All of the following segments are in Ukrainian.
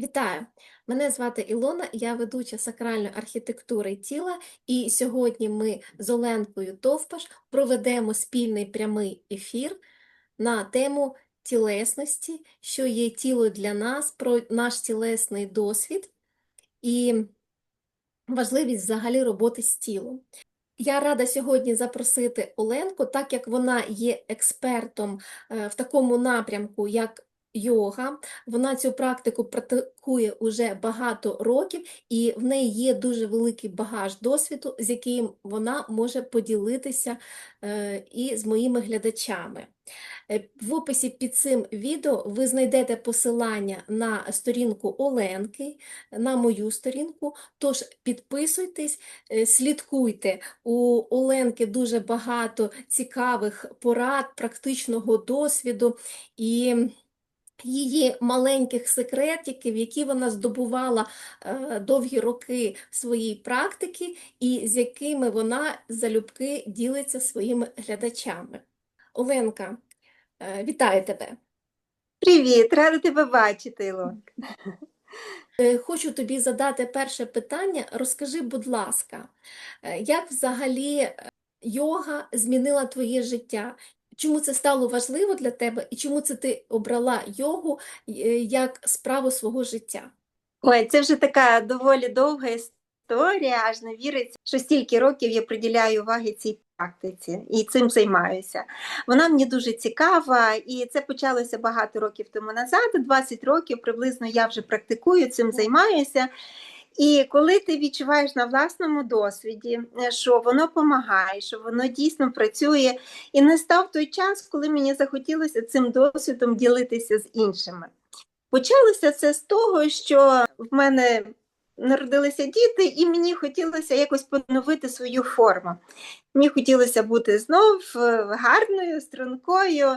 Вітаю! Мене звати Ілона, я ведуча сакральної архітектури тіла, і сьогодні ми з Оленкою Товпаш проведемо спільний прямий ефір на тему тілесності, що є тіло для нас, про наш тілесний досвід і важливість взагалі роботи з тілом. Я рада сьогодні запросити Оленку, так як вона є експертом е, в такому напрямку, як йога. Вона цю практику практикує уже багато років, і в неї є дуже великий багаж досвіду, з яким вона може поділитися е, і з моїми глядачами. Е, В описі під цим відео ви знайдете посилання на сторінку Оленки, на мою сторінку. Тож підписуйтесь, е, слідкуйте. У Оленки дуже багато цікавих порад, практичного досвіду і її маленьких секретиків, які вона здобувала е, довгі роки своєї практики, і з якими вона залюбки ділиться своїми глядачами. Оленка, е, вітаю тебе! Привіт, рада тебе бачити, Ілонка. Е, Хочу тобі задати перше питання. Розкажи, будь ласка, як взагалі йога змінила твоє життя? Чому це стало важливо для тебе, і чому це ти обрала йогу е, як справу свого життя? Ой, це вже така доволі довга історія, аж не віриться, що стільки років я приділяю уваги цій практиці і цим займаюся. Вона мені дуже цікава, і це почалося багато років тому назад. 20 років приблизно я вже практикую, цим займаюся. І коли ти відчуваєш на власному досвіді, е, що воно допомагає, що воно дійсно працює, і настав той час, коли мені захотілося цим досвідом ділитися з іншими. Почалося це з того, що в мене народилися діти, і мені хотілося якось поновити свою форму. Мені хотілося бути знов е, гарною, стрункою.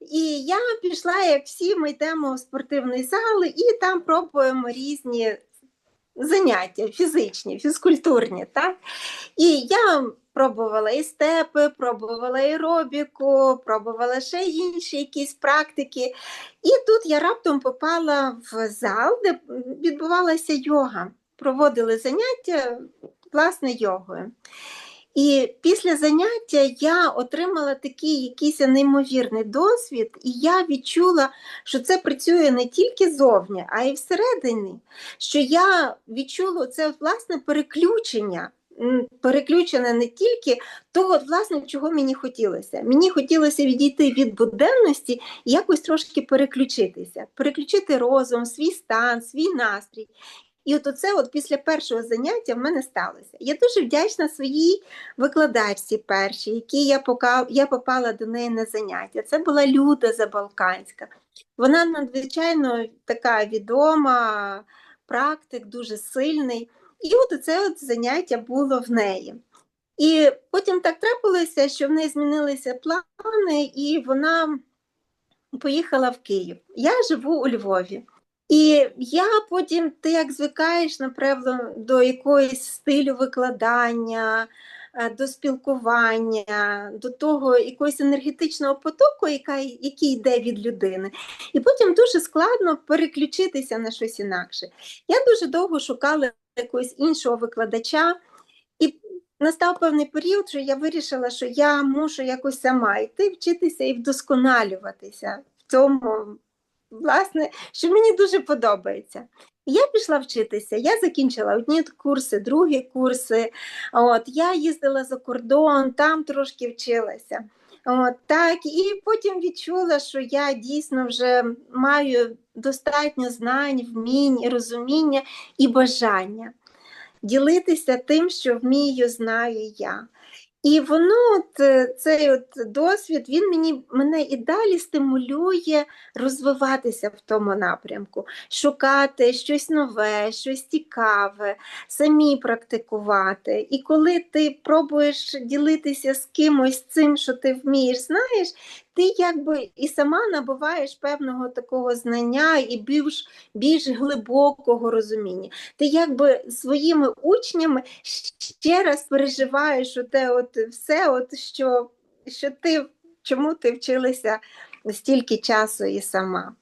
І я пішла, як всі, ми йдемо в спортивний зал, і там пробуємо різні заняття фізичні, фізкультурні. Так? І я пробувала і степи, пробувала аеробіку, пробувала ще інші якісь практики. І тут я раптом попала в зал, де відбувалася йога. Проводили заняття власне йогою. І після заняття я отримала такий якийсь неймовірний досвід, і я відчула, що це працює не тільки зовні, а й всередині. Що я відчула це власне переключення. м, Переключене не тільки того, власне, чого мені хотілося. Мені хотілося відійти від буденності і якось трошки переключитися, переключити розум, свій стан, свій настрій. І от оце от після першого заняття в мене сталося. Я дуже вдячна своїй викладачці першій, якій я пока, я попала до неї на заняття. Це була Люда Забалканська. Вона надзвичайно така відома, практик, дуже сильний. І от це от заняття було в неї. І потім так трапилося, що в неї змінилися плани, і вона поїхала в Київ. Я живу у Львові. І я потім, ти як звикаєш, напевно, до якоїсь стилю викладання, е, до спілкування, до того якогось енергетичного потоку, яка, який йде від людини. І потім дуже складно переключитися на щось інакше. Я дуже довго шукала якогось іншого викладача, і настав певний період, що я вирішила, що я мушу якось сама йти, вчитися і вдосконалюватися в цьому власне, що мені дуже подобається. Я пішла вчитися, я закінчила одні курси, другі курси. От, Я їздила за кордон, там трошки вчилася. От, так, І потім відчула, що я дійсно вже маю достатньо знань, вмінь, розуміння і бажання ділитися тим, що вмію, знаю я. І воно, от, е, цей от досвід, він мені мене і далі стимулює розвиватися в тому напрямку, шукати щось нове, щось цікаве, самі практикувати. І коли ти пробуєш ділитися з кимось цим, що ти вмієш, знаєш, ти якби і сама набуваєш певного такого знання і більш більш глибокого розуміння. Ти якби своїми учнями ще раз переживаєш те от все, от що, що ти чому ти вчилася стільки часу і сама.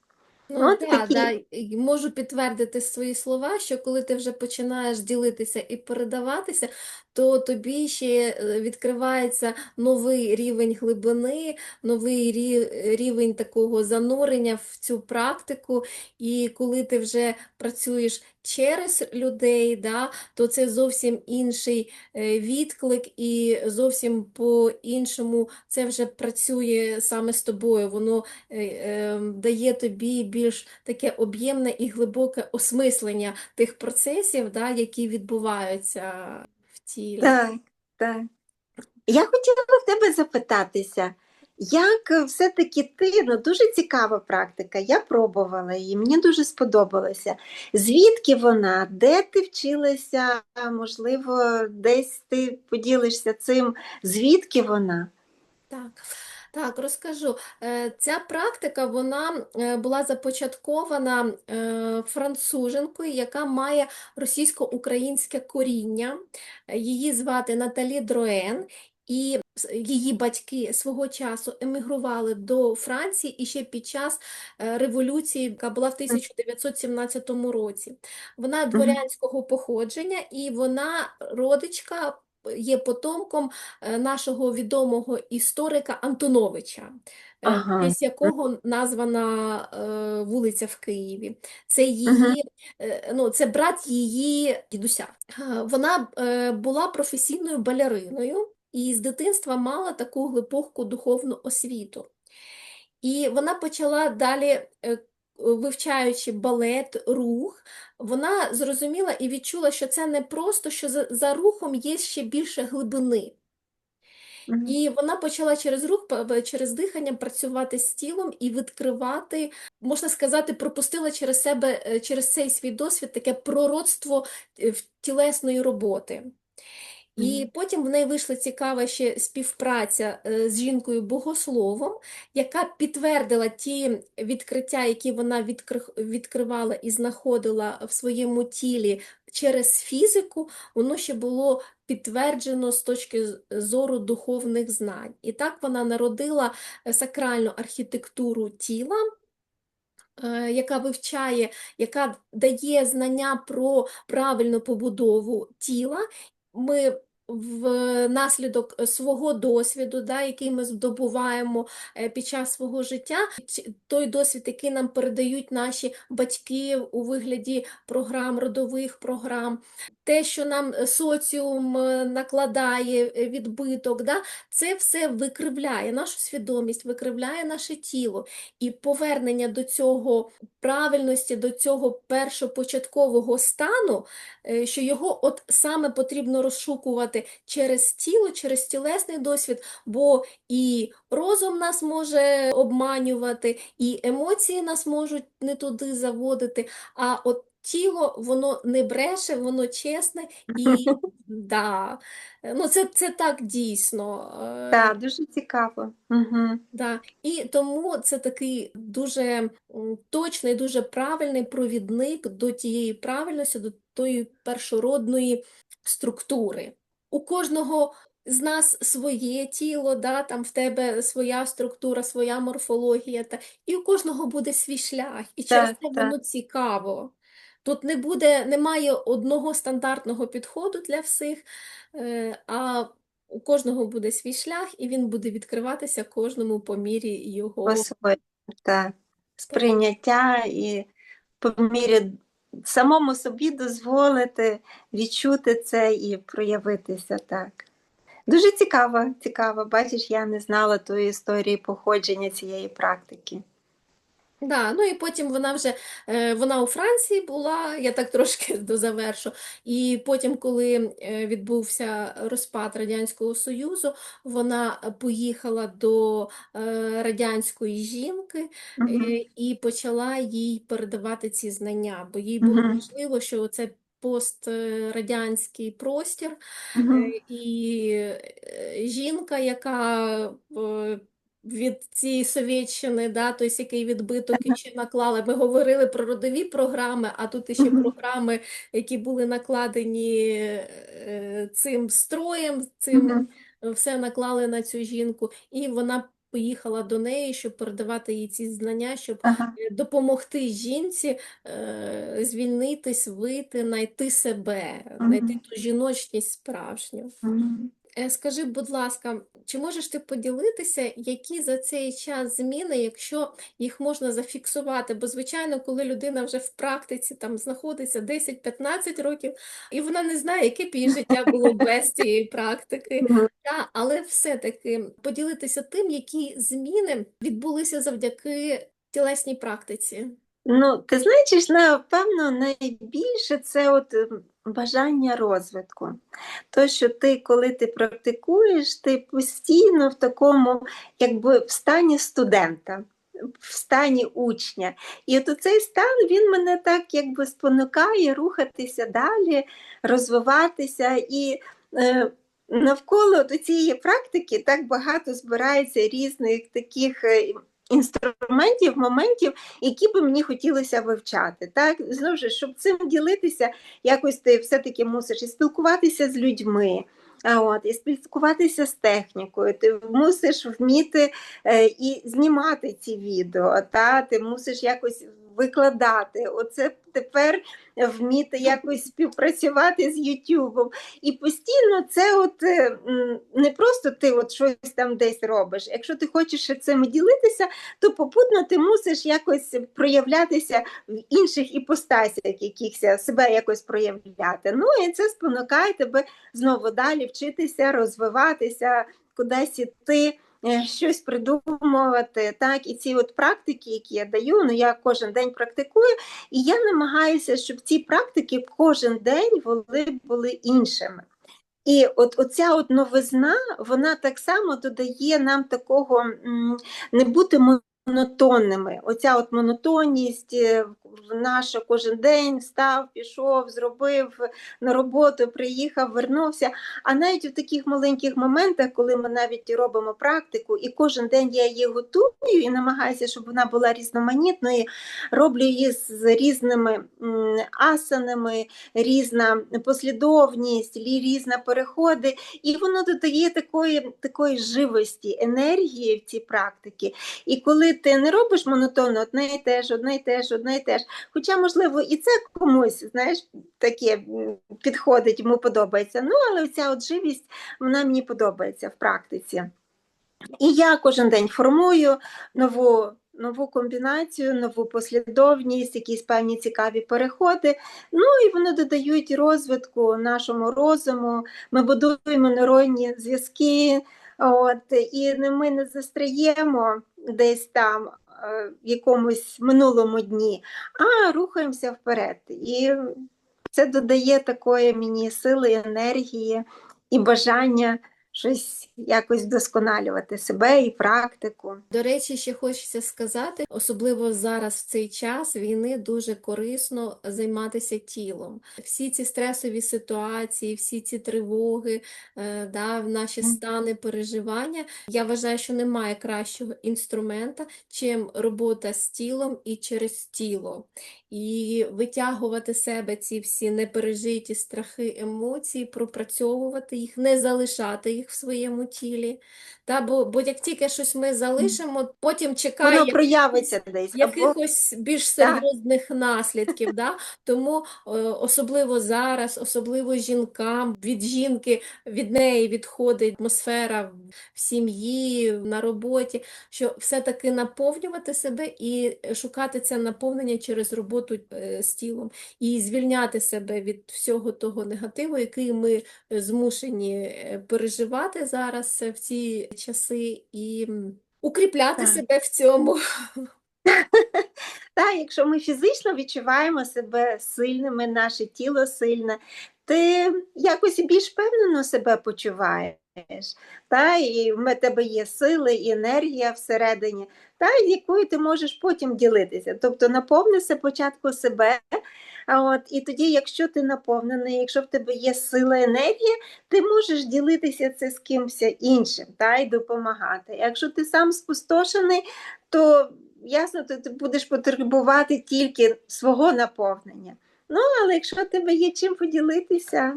Ну, От да, такі. да, можу підтвердити свої слова, що коли ти вже починаєш ділитися і передаватися, то тобі ще е, відкривається новий рівень глибини, новий рі- рівень такого занурення в цю практику. І коли ти вже працюєш через людей, да, то це зовсім інший е, відклик, і зовсім по-іншому це вже працює саме з тобою. Воно е, дає тобі більш таке об'ємне і глибоке осмислення тих процесів, да, які відбуваються тілі. Так, так. Я хотіла в тебе запитатися, як все-таки ти, ну дуже цікава практика, я пробувала її, мені дуже сподобалося. Звідки вона? Де ти вчилася? Можливо, десь ти поділишся цим, звідки вона? Так, так, розкажу. Е, Ця практика вона е, була започаткована е, француженкою, яка має російсько-українське коріння. Її звати Наталі Дроен, і її батьки свого часу емігрували до Франції і ще під час революції, яка була в 1917 році. Вона дворянського походження, і вона родичка. Є потомком е, нашого відомого історика Антоновича, е, Ага. честь якого названа е, вулиця в Києві. Це її, е, ну, це брат її дідуся. Вона була професійною балериною і з дитинства мала таку глибоку духовну освіту. І вона почала далі, вивчаючи балет, рух, вона зрозуміла і відчула, що це не просто, що за, за рухом є ще більше глибини. Мгм. І вона почала через рух, через дихання працювати з тілом і відкривати, можна сказати, пропустила через себе, е, через цей свій досвід таке пророцтво е, тілесної роботи. І потім в неї вийшла цікава ще співпраця е, з жінкою-богословом, яка підтвердила ті відкриття, які вона відкривала і знаходила в своєму тілі через фізику, воно ще було підтверджено з точки зору духовних знань. І так вона народила е, сакральну архітектуру тіла, е, яка вивчає, яка дає знання про правильну побудову тіла. Ми внаслідок свого досвіду, да, який ми здобуваємо е, під час свого життя, той досвід, який нам передають наші батьки у вигляді програм, родових програм, те, що нам е, соціум е, накладає е, відбиток, да, це все викривляє нашу свідомість, викривляє наше тіло. І повернення до цього правильності, до цього першопочаткового стану, е, що його от саме потрібно розшукувати через тіло, через тілесний досвід, бо і розум нас може обманювати, і емоції нас можуть не туди заводити, а от тіло, воно не бреше, воно чесне і да, ну це, це так дійсно. Е, Так, дуже цікаво. Угу. Да. І тому це такий дуже точний, дуже правильний провідник до тієї правильності, до тої першородної структури. У кожного з нас своє тіло, да, там в тебе своя структура, своя морфологія, та, і у кожного буде свій шлях, і через Так, це так. воно цікаво. Тут не буде, немає одного стандартного підходу для всіх, е, а у кожного буде свій шлях, і він буде відкриватися кожному по мірі його. По-своєму, так. Сприйняття і по мірі самому собі дозволити відчути це і проявитися так. Дуже цікаво, цікаво. Бачиш, я не знала тої історії походження цієї практики. Да, ну і потім вона вже е, вона у Франції була, я так трошки дозавершу. І потім, коли е, відбувся розпад Радянського Союзу, вона поїхала до е, радянської жінки е, і почала їй передавати ці знання, бо їй було важливо, що це пострадянський простір. Е, І е, жінка, яка е, від цієї Совєтщини, да, тобто який відбиток і ще наклала. Ми говорили про родові програми, а тут Мгм. програми, які були накладені е, цим строєм, цим все наклали на цю жінку, і вона поїхала до неї, щоб передавати їй ці знання, щоб Ага. е, допомогти жінці е, звільнитись, вийти, знайти себе, знайти ту жіночність справжню. Мгм. Е, Скажи, будь ласка, чи можеш ти поділитися, які за цей час зміни, якщо їх можна зафіксувати? Бо, звичайно, коли людина вже в практиці там знаходиться 10-15 років, і вона не знає, яке б її життя було без цієї практики. Та, але все-таки поділитися тим, які зміни відбулися завдяки тілесній практиці. Ну, ти знаєш, напевно, найбільше це от ем, бажання розвитку. То, що ти, коли ти практикуєш, ти постійно в такому, якби в стані студента, в стані учня. І от цей стан він мене так якби спонукає рухатися далі, розвиватися. І е, навколо цієї практики так багато збирається різних таких. Інструментів, моментів, які би мені хотілося вивчати. Так? Знову ж, щоб цим ділитися, якось ти все-таки мусиш і спілкуватися з людьми, от, і спілкуватися з технікою, ти мусиш вміти е, і знімати ці відео, та? ти мусиш якось викладати. Оце тепер вміти якось співпрацювати з Ютубом. І постійно це от е, не просто ти от щось там десь робиш. Якщо ти хочеш цим ділитися, то попутно ти мусиш якось проявлятися в інших іпостасях, якихось себе якось проявляти. Ну і це спонукає тебе знову далі вчитися, розвиватися, кудись іти. Е, Щось придумувати, так, і ці от практики, які я даю, ну я кожен день практикую, і я намагаюся, щоб ці практики кожен день вони були іншими. І от оця от новизна, вона так само додає нам такого не бути монотонними. Оця от монотонність е, в- наша кожен день встав, пішов, зробив на роботу, приїхав, вернувся. А навіть в таких маленьких моментах, коли ми навіть робимо практику, і кожен день я її готую і намагаюся, щоб вона була різноманітною, роблю її з різними асанами, різна послідовність, лі- різна переходи, і воно додає такої, такої живості, енергії в ці практики. І коли ти не робиш монотонно одне і те ж, одне і те ж, одне і те хоча, можливо, і це комусь, знаєш, таке підходить, йому подобається. Ну, але ця от живість, вона мені подобається в практиці. І я кожен день формую нову, нову комбінацію, нову послідовність, якісь певні цікаві переходи. Ну і вони додають розвитку нашому розуму. Ми будуємо нейронні зв'язки, от, і ми не застряємо десь там якомусь минулому дні, а рухаємося вперед. І це додає такої мені сили, енергії і бажання щось якось вдосконалювати себе і практику. До речі, ще хочеться сказати, особливо зараз в цей час війни дуже корисно займатися тілом. Всі ці стресові ситуації, всі ці тривоги, е, да, наші стани переживання. Я вважаю, що немає кращого інструмента, чим робота з тілом і через тіло. І витягувати себе ці всі непережиті страхи, емоції, пропрацьовувати їх, не залишати їх в своєму тілі. Та, бо, бо як тільки щось ми залишимо, потім чекає Воно якихось, проявиться десь. Або якихось більш серйозних наслідків. Да? Тому е, особливо зараз, особливо жінкам, від жінки, від неї відходить атмосфера в сім'ї, на роботі, що все-таки наповнювати себе і шукати це наповнення через роботу е, з тілом, і звільняти себе від всього того негативу, який ми е, змушені е, переживати зараз е, в ці часи, і укріпляти Так. себе в цьому. Так, якщо ми фізично відчуваємо себе сильними, наше тіло сильне, ти якось більш впевнено себе почуваєш. Та, і в тебе є сили і енергія всередині, та, якою ти можеш потім ділитися. Тобто наповнися спочатку себе. От, і тоді, якщо ти наповнений, якщо в тебе є сила, енергія, ти можеш ділитися це з кимось іншим та, і допомагати. Якщо ти сам спустошений, то ясно, ти будеш потребувати тільки свого наповнення. Ну, але якщо в тебе є чим поділитися,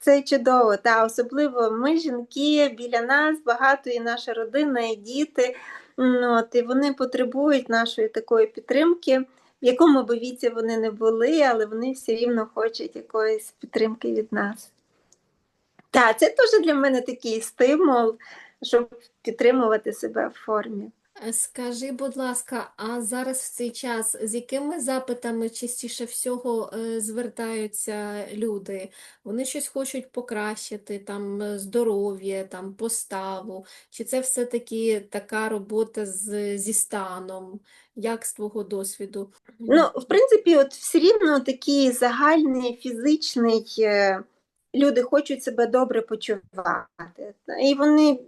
це чудово. Та особливо ми жінки, біля нас багато і наша родина, і діти. М, От, і вони потребують нашої такої підтримки, в якому би віці вони не були, але вони все рівно хочуть якоїсь підтримки від нас. Так, це теж для мене такий стимул, щоб підтримувати себе в формі. Скажи, будь ласка, а зараз в цей час з якими запитами частіше всього е, звертаються люди? Вони щось хочуть покращити, там е, здоров'я, там поставу, чи це все-таки така робота з, зі станом? Як з твого досвіду? Ну, в принципі, от все рівно такий загальний фізичний, е, люди хочуть себе добре почувати. І вони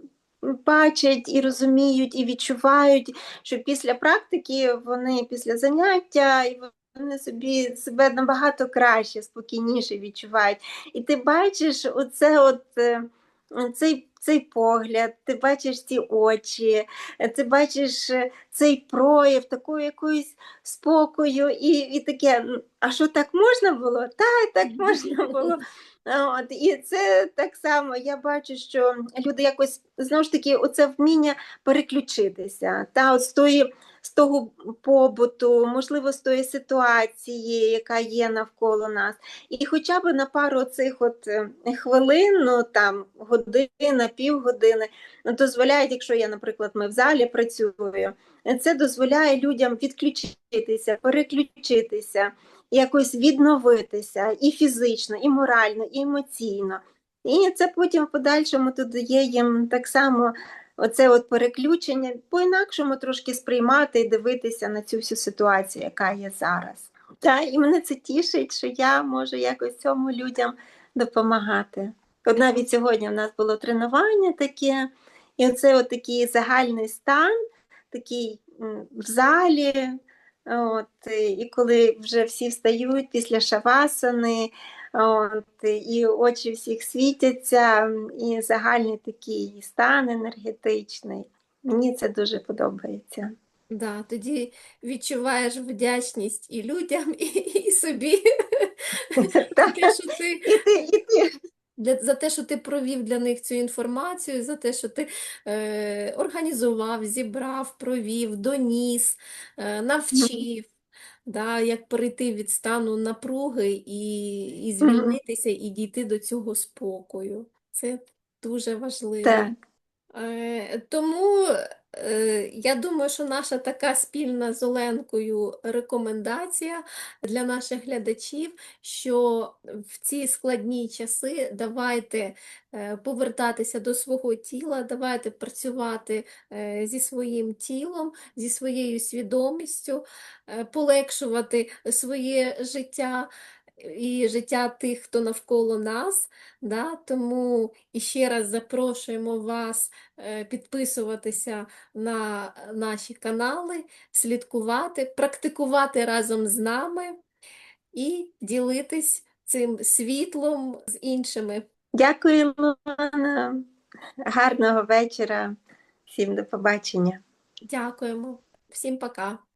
бачать і розуміють, і відчувають, що після практики вони після заняття і вони собі себе набагато краще, спокійніше відчувають. І ти бачиш оце от. е, Цей, цей погляд, ти бачиш ці очі, ти бачиш е, цей прояв такої якоїсь спокою, і, і таке, а що так можна було? Так, так можна було. От, і це так само я бачу, що люди якось знову ж таки, оце вміння переключитися. Та, от з, тої, з того побуту, можливо, з тої ситуації, яка є навколо нас. І хоча б на пару цих от е, хвилин, ну там година, півгодини, ну, дозволяють, якщо я, наприклад, ми в залі працюю, це дозволяє людям відключитися, переключитися, якось відновитися і фізично, і морально, і емоційно. І це потім в подальшому тут дає їм так само оце от переключення, по-інакшому трошки сприймати і дивитися на цю всю ситуацію, яка є зараз. Та, і мене це тішить, що я можу якось цьому людям допомагати. От навіть сьогодні в нас було тренування таке, і оце от такий загальний стан, такий в залі. От, і коли вже всі встають після шавасани, от, і очі всіх світяться, і загальний такий стан енергетичний. Мені це дуже подобається. Да, тоді відчуваєш вдячність і людям, і, і собі. Таке, що ти І ти, і ти. Для, за те, що ти провів для них цю інформацію, за те, що ти е, організував, зібрав, провів, доніс, е, навчив, да, як перейти від стану напруги і, і звільнитися, і дійти до цього спокою. Це дуже важливо. Так. Е, Тому я думаю, що наша така спільна з Оленкою рекомендація для наших глядачів, що в ці складні часи давайте е, повертатися до свого тіла, давайте працювати е, зі своїм тілом, зі своєю свідомістю, е, полегшувати своє життя. І життя тих, хто навколо нас, да? Тому іще раз запрошуємо вас е, підписуватися на наші канали, слідкувати, практикувати разом з нами і ділитись цим світлом з іншими. Дякую, Ілона. Гарного вечора. Всім до побачення. Дякуємо. Всім пока.